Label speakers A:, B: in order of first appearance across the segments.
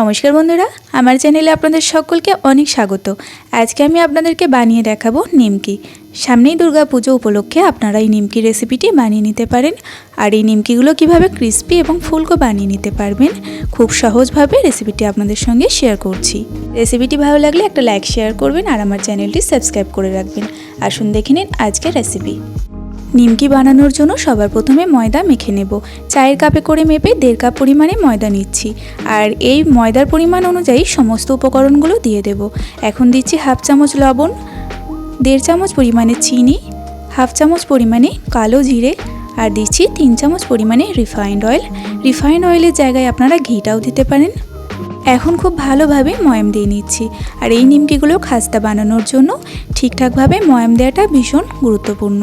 A: নমস্কার বন্ধুরা, আমার চ্যানেলে আপনাদের সকলকে অনেক স্বাগত। আজকে আমি আপনাদেরকে বানিয়ে দেখাবো নিমকি। সামনেই দুর্গা পুজো উপলক্ষে আপনারা এই নিমকি রেসিপিটি বানিয়ে নিতে পারেন। আর এই নিমকিগুলো কীভাবে ক্রিস্পি এবং ফুলকো বানিয়ে নিতে পারবেন, খুব সহজভাবে রেসিপিটি আপনাদের সঙ্গে শেয়ার করছি। রেসিপিটি ভালো লাগলে একটা লাইক শেয়ার করবেন আর আমার চ্যানেলটি সাবস্ক্রাইব করে রাখবেন। আসুন দেখে নিন আজকের রেসিপি নিমকি বানানোর জন্য সবার প্রথমে ময়দা মেখে নেব। চায়ের কাপে করে মেপে দেড় কাপ পরিমাণে ময়দা নিচ্ছি। আর এই ময়দার পরিমাণ অনুযায়ী সমস্ত উপকরণগুলো দিয়ে দেব। এখন দিচ্ছি হাফ চামচ লবণ, দেড় চামচ পরিমাণে চিনি, হাফ চামচ পরিমাণে কালো জিরে আর দিচ্ছি তিন চামচ পরিমাণে রিফাইন্ড অয়েল। রিফাইন্ড অয়েলের জায়গায় আপনারা ঘিটাও দিতে পারেন। এখন খুব ভালোভাবে ময়াম দিয়ে নিচ্ছি। আর এই নিমকিগুলো খাস্তা বানানোর জন্য ঠিকঠাকভাবে ময়াম দেওয়াটা ভীষণ গুরুত্বপূর্ণ।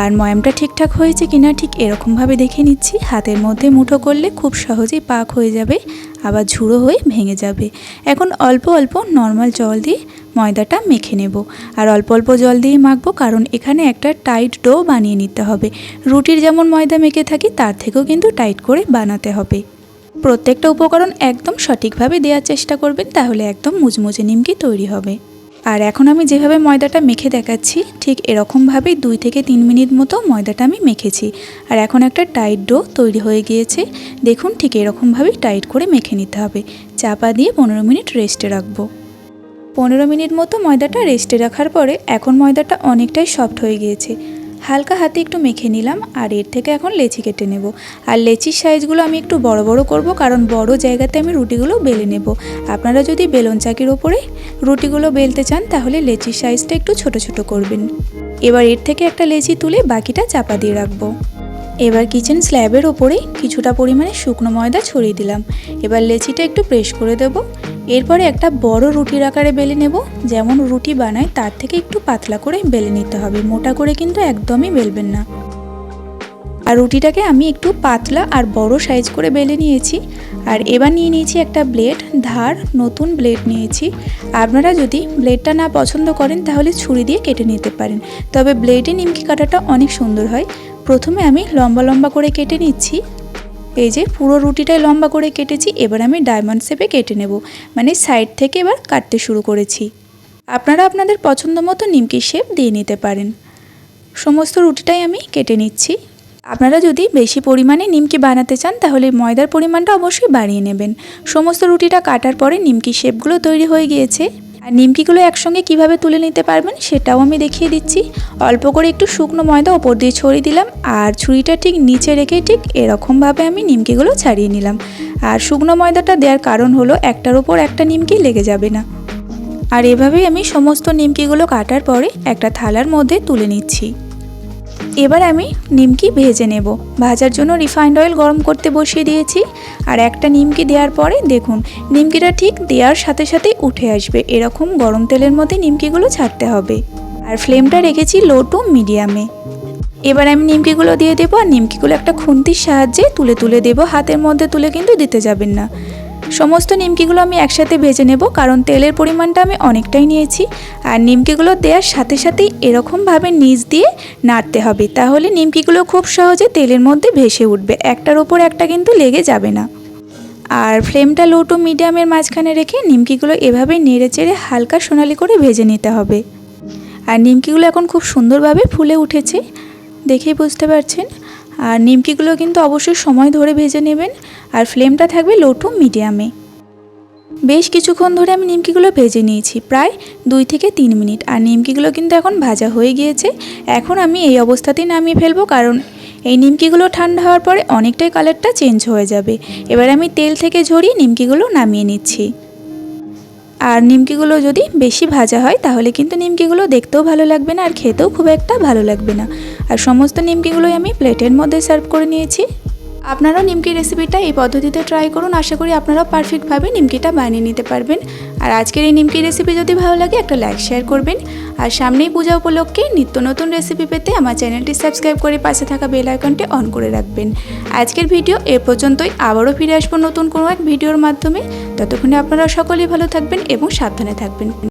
A: আর ময়ামটা ঠিকঠাক হয়েছে কিনা ঠিক এরকমভাবে দেখে নিচ্ছি। হাতের মধ্যে মুঠো করলে খুব সহজেই পাক হয়ে যাবে, আবার ঝুড়ো হয়ে ভেঙে যাবে। এখন অল্প অল্প নর্মাল জল দিয়ে ময়দাটা মেখে নেব। আর অল্প অল্প জল দিয়ে মাখবো কারণ এখানে একটা টাইট ডো বানিয়ে নিতে হবে। রুটির যেমন ময়দা মেখে থাকি, তার থেকেও কিন্তু টাইট করে বানাতে হবে। প্রত্যেকটা উপকরণ একদম সঠিকভাবে দেওয়ার চেষ্টা করবেন, তাহলে একদম মুচমুচে নিমকি তৈরি হবে। আর এখন আমি যেভাবে ময়দাটা মেখে দেখাচ্ছি, ঠিক এরকমভাবেই দুই থেকে তিন মিনিট মতো ময়দাটা আমি মেখেছি। আর এখন একটা টাইট ডো তৈরি হয়ে গিয়েছে, দেখুন ঠিক এরকমভাবেই টাইট করে মেখে নিতে হবে। চাপা দিয়ে পনেরো মিনিট রেস্টে রাখব। পনেরো মিনিট মতো ময়দাটা রেস্টে রাখার পরে এখন ময়দাটা অনেকটাই সফট হয়ে গিয়েছে। হালকা হাতে একটু মেখে নিলাম, আর এর থেকে এখন লেচি কেটে নেব। আর লেচির সাইজগুলো আমি একটু বড় বড় করব, কারণ বড় জায়গাতে আমি রুটিগুলো বেলে নেব। আপনারা যদি বেলন চাকির ওপরে রুটিগুলো বেলতে চান, তাহলে লেচির সাইজটা একটু ছোট ছোট করবেন। এবার এর থেকে একটা লেচি তুলে বাকিটা চাপা দিয়ে রাখব। এবার কিচেন স্ল্যাবের ওপরে কিছুটা পরিমাণে শুকনো ময়দা ছড়িয়ে দিলাম। এবার লেচিটা একটু প্রেস করে দেব। এরপরে একটা বড় রুটির আকারে বেলে নেব। যেমন রুটি বানায় তার থেকে একটু পাতলা করে বেলে নিতে হবে। মোটা করে কিন্তু একদমই বেলবেন না। আর রুটিটাকে আমি একটু পাতলা আর বড় সাইজ করে বেলে নিয়েছি। আর এবার নিয়ে নিয়েছি একটা ব্লেড ধার, নতুন ব্লেড নিয়েছি। আপনারা যদি ব্লেডটা না পছন্দ করেন, তাহলে ছুরি দিয়ে কেটে নিতে পারেন। তবে ব্লেডে নিমকি কাটাটা অনেক সুন্দর হয়। প্রথমে আমি লম্বা লম্বা করে কেটে নিচ্ছি। এই যে পুরো রুটিটাই লম্বা করে কেটেছি, এবার আমি ডায়মন্ড শেপে কেটে নেব। মানে সাইড থেকে এবার কাটতে শুরু করেছি। আপনারা আপনাদের পছন্দ মতো নিমকি শেপ দিয়ে নিতে পারেন। সমস্ত রুটিটাই আমি কেটে নিচ্ছি। আপনারা যদি বেশি পরিমাণে নিমকি বানাতে চান, তাহলে ময়দার পরিমাণটা অবশ্যই বাড়িয়ে নেবেন। সমস্ত রুটিটা কাটার পরে নিমকি শেপগুলো তৈরি হয়ে গিয়েছে। আর নিমকিগুলো একসঙ্গে কীভাবে তুলে নিতে পারবেন সেটাও আমি দেখিয়ে দিচ্ছি। অল্প করে একটু শুকনো ময়দা ওপর দিয়ে ছড়িয়ে দিলাম আর ছুরিটা ঠিক নিচে রেখে ঠিক এরকমভাবে আমি নিমকিগুলো ছাড়িয়ে নিলাম। আর শুকনো ময়দাটা দেওয়ার কারণ হলো একটার ওপর একটা নিমকি লেগে যাবে না। আর এভাবেই আমি সমস্ত নিমকিগুলো কাটার পরে একটা থালার মধ্যে তুলে নিচ্ছি। এবার আমি নিমকি ভেজে নেব। ভাজার জন্য রিফাইন্ড অয়েল গরম করতে বসিয়ে দিয়েছি আর একটা নিমকি দেওয়ার পরে দেখুন, নিমকিটা ঠিক দেওয়ার সাথে সাথেই উঠে আসবে। এরকম গরম তেলের মধ্যে নিমকিগুলো ছাড়তে হবে। আর ফ্লেমটা রেখেছি লো টু মিডিয়ামে এবার আমি নিমকিগুলো দিয়ে দেবো আর নিমকিগুলো একটা খুন্তির সাহায্যে তুলে তুলে দেবো। হাতের মধ্যে তুলে কিন্তু দিতে যাবেন না। সমস্ত নিমকিগুলো আমি একসাথে ভেজে নেব, কারণ তেলের পরিমাণটা আমি অনেকটাই নিয়েছি। আর নিমকিগুলো দেওয়ার সাথে সাথেই এরকমভাবে নিচ দিয়ে নাড়তে হবে, তাহলে নিমকিগুলো খুব সহজে তেলের মধ্যে ভেসে উঠবে। একটার ওপর একটা কিন্তু লেগে যাবে না। আর ফ্লেমটা লো টু মিডিয়ামের মাঝখানে রেখে নিমকিগুলো এভাবে নেড়ে চেড়ে হালকা সোনালি করে ভেজে নিতে হবে। আর নিমকিগুলো এখন খুব সুন্দরভাবে ফুলে উঠেছে, দেখেই বুঝতে পারছেন? আর নিমকিগুলো কিন্তু অবশ্যই সময় ধরে ভেজে নেবেন, আর ফ্লেমটা থাকবে লো টু মিডিয়ামে। বেশ কিছুক্ষণ ধরে আমি নিমকিগুলো ভেজে নিয়েছি, প্রায় দুই থেকে তিন মিনিট। আর নিমকিগুলো কিন্তু এখন ভাজা হয়ে গিয়েছে। এখন আমি এই অবস্থাতেই নামিয়ে ফেলব, কারণ এই নিমকিগুলো ঠান্ডা হওয়ার পরে অনেকটাই কালারটা চেঞ্জ হয়ে যাবে। এবার আমি তেল থেকে ঝরিয়ে নিমকিগুলো নামিয়ে নিচ্ছি। আর নিমকিগুলো যদি বেশি ভাজা হয়, তাহলে কিন্তু নিমকিগুলো দেখতেও ভালো লাগবে না আর খেতেও খুব একটা ভালো লাগবে না। আর সমস্ত নিমকিগুলোই আমি প্লেটের মধ্যে সার্ভ করে নিয়েছি। আপনারাও নিমকি রেসিপিটা এই পদ্ধতিতে ট্রাই করুন। আশা করি আপনারাও পারফেক্টভাবে নিমকিটা বানিয়ে নিতে পারবেন। আর আজকের এই নিমকি রেসিপি যদি ভালো লাগে, একটা লাইক শেয়ার করবেন। আর সামনেই পূজা উপলক্ষে নিত্য নতুন রেসিপি পেতে আমার চ্যানেলটি সাবস্ক্রাইব করে পাশে থাকা বেল আইকনটি অন করে রাখবেন। আজকের ভিডিও এ পর্যন্তই। আবারও ফিরে আসব নতুন কোনো এক ভিডিওর মাধ্যমে। ততক্ষণে আপনারা সকলেই ভালো থাকবেন এবং সাবধানে থাকবেন।